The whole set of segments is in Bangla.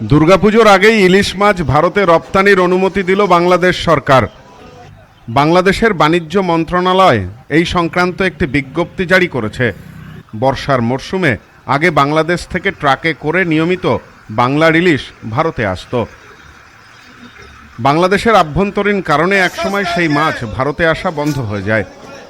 দুর্গাপুজোর আগেই ইলিশ মাছ ভারতে রপ্তানির অনুমতি দিল বাংলাদেশ সরকার। বাংলাদেশের বাণিজ্য মন্ত্রণালয় এই সংক্রান্ত একটি বিজ্ঞপ্তি জারি করেছে। বর্ষার মরশুমে আগে বাংলাদেশ থেকে ট্রাকে করে নিয়মিত বাংলার ইলিশ ভারতে আসতো। বাংলাদেশের আভ্যন্তরীণ কারণে একসময় সেই মাছ ভারতে আসা বন্ধ হয়ে যায়।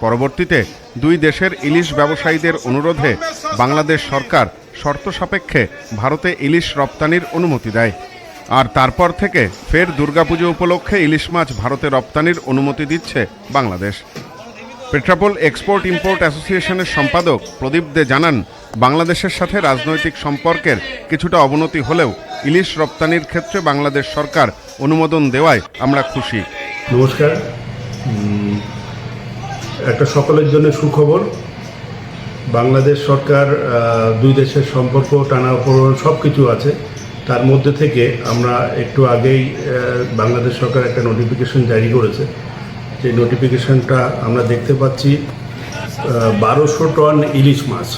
পরবর্তীতে দুই দেশের ইলিশ ব্যবসায়ীদের অনুরোধে বাংলাদেশ সরকার শর্ত সাপেক্ষে ভারতে ইলিশ রপ্তানির অনুমতি দেয়। আর তারপর থেকে ফের দুর্গাপুজো উপলক্ষে ইলিশ মাছ ভারতে রপ্তানির অনুমতি দিচ্ছে বাংলাদেশ। পেট্রাপোল এক্সপোর্ট ইম্পোর্ট অ্যাসোসিয়েশনের সম্পাদক প্রদীপ দে জানান, বাংলাদেশের সাথে রাজনৈতিক সম্পর্কের কিছুটা অবনতি হলেও ইলিশ রপ্তানির ক্ষেত্রে বাংলাদেশ সরকার অনুমোদন দেওয়ায় আমরা খুশি। নমস্কার। একটা সকলের জন্য সুখবর। বাংলাদেশ সরকার দুই দেশের সম্পর্ক টানাপোড়ন সব কিছু আছে। তার মধ্যে থেকে আমরা একটু আগেই বাংলাদেশ সরকার একটা নোটিফিকেশন জারি করেছে। যে নোটিফিকেশনটা আমরা দেখতে পাচ্ছি বারোশো টন ইলিশ মাছ।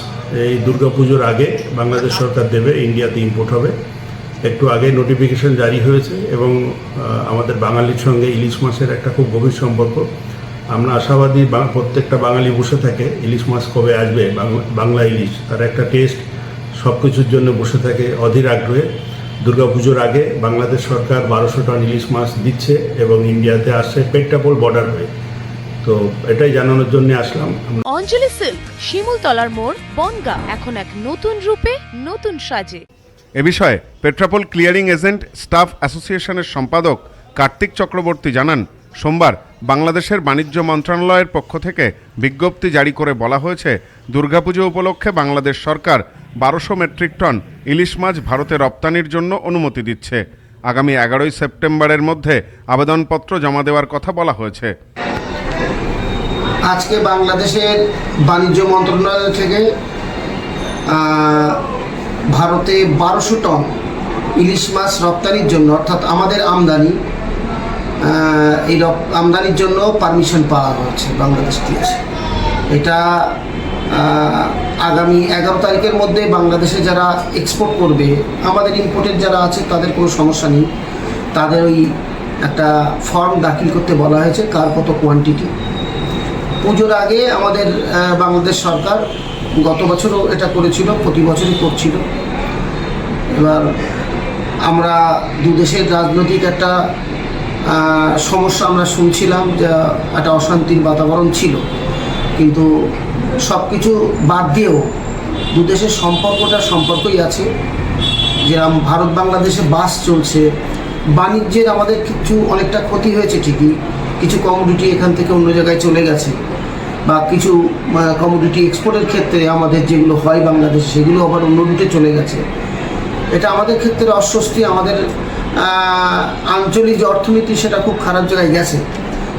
এই দুর্গাপুজোর আগে বাংলাদেশ সরকার দেবে, ইন্ডিয়াতে ইম্পোর্ট হবে। একটু আগে নোটিফিকেশন জারি হয়েছে এবং আমাদের বাঙালির সঙ্গে ইলিশ মাছের একটা খুব গভীর সম্পর্ক। আমরা আশাবাদী বা- প্রত্যেকটা বাঙালি বসে থাকে ইলিশ মাছ কবে আসবে বাংলা- বাংলা ইলিশ তার একটা টেস্ট সব কিছুর জন্য বসে থাকে অধীর আগ্রহে। দুর্গাপুজোর আগে বাংলাদেশ সরকার বারোশো টন ইলিশ মাছ দিচ্ছে এবং ইন্ডিয়াতে আসছে পেট্টাপোল বর্ডার হয়ে। তো এটাই জানানোর জন্য আসলাম। অঞ্জলি সিল্ক শিমুলতলার মোড় বনগা এখন এক নতুন রূপে নতুন সাজে। এ বিষয়ে পেট্রাপোল ক্লিয়ারিং এজেন্ট স্টাফ অ্যাসোসিয়েশনের সম্পাদক কার্তিক চক্রবর্তী জানান সোমবার বাংলাদেশের বাণিজ্য মন্ত্রণালয়ের পক্ষ থেকে বিজ্ঞপ্তি জারি করে বলা হয়েছে, দুর্গাপুজো উপলক্ষে বাংলাদেশ সরকার বারোশো মেট্রিক টন ইলিশ মাছ ভারতে রপ্তানির জন্য অনুমতি দিচ্ছে। আগামী এগারোই সেপ্টেম্বরের মধ্যে আবেদনপত্র জমা দেওয়ার কথা বলা হয়েছে। আজকে বাংলাদেশের বাণিজ্য মন্ত্রণালয় থেকে ভারতে বারোশো টন ইলিশ মাছ রপ্তানির জন্য, অর্থাৎ আমাদের আমদানি এই আমদানির জন্য পারমিশন পাওয়া হয়েছে বাংলাদেশ থেকে এটা আগামী এগারো তারিখের মধ্যে বাংলাদেশে যারা এক্সপোর্ট করবে, আমাদের ইম্পোর্টের যারা আছে, তাদের কোনো সমস্যা নেই। তাদের ওই একটা ফর্ম দাখিল করতে বলা হয়েছে, কার কত কোয়ান্টিটি পুজোর আগে আমাদের বাংলাদেশ সরকার গত বছরও এটা করেছিল, প্রতি বছরই করছিল। এবার আমরা দু দেশের রাজনৈতিক একটা সমস্যা আমরা শুনছিলাম যে একটা অশান্তির বাতাবরণ ছিল। কিন্তু সব কিছু বাদ দিয়েও দু দেশের সম্পর্কটা সম্পর্কই আছে। যেরকম ভারত বাংলাদেশে বাস চলছে, বাণিজ্যের আমাদের কিছু অনেকটা ক্ষতি হয়েছে ঠিকই, কিছু কমোডিটি এখান থেকে অন্য জায়গায় চলে গেছে বা কিছু কমোডিটি এক্সপোর্টের ক্ষেত্রে আমাদের যেগুলো হয় বাংলাদেশ সেগুলো আবার অন্য রুটে চলে গেছে। এটা আমাদের ক্ষেত্রে অস্বস্তি, আমাদের আঞ্চলিক যে অর্থনীতি সেটা খুব খারাপ জায়গায় গেছে।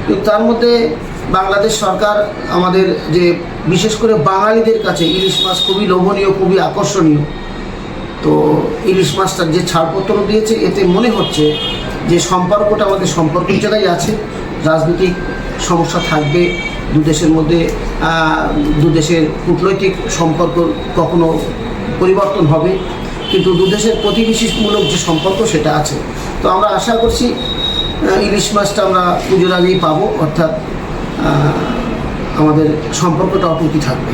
কিন্তু তার মধ্যে বাংলাদেশ সরকার আমাদের যে, বিশেষ করে বাঙালিদের কাছে ইলিশ মাছ খুবই লোভনীয়, খুবই আকর্ষণীয়। তো ইলিশ মাছটার যে ছাড়পত্র দিয়েছে, এতে মনে হচ্ছে যে সম্পর্কটা আমাদের সম্পর্কের জায়গায় আছে। রাজনৈতিক সমস্যা থাকবে, দু দেশের মধ্যে দু দেশের কূটনৈতিক সম্পর্ক কখনো পরিবর্তন হবে। কিন্তু দু দেশের প্রতিবেশীমূলক যে সম্পর্ক সেটা আছে। তো আমরা আশা করছি ইলিশ মাছটা আমরা পুজোর আগেই পাবো, অর্থাৎ আমাদের সম্পর্কটা অটুটি থাকবে।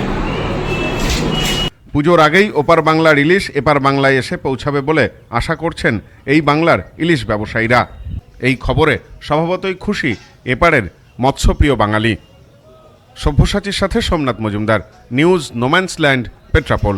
পুজোর আগেই ওপার বাংলার ইলিশ এপার বাংলায় এসে পৌঁছাবে বলে আশা করছেন এই বাংলার ইলিশ ব্যবসায়ীরা। এই খবরে স্বভাবতই খুশি এপারের মৎস্যপ্রিয় বাঙালি। সভ্যসাচীর সাথে Somnath Majumdar, news no man's land, Petrapole.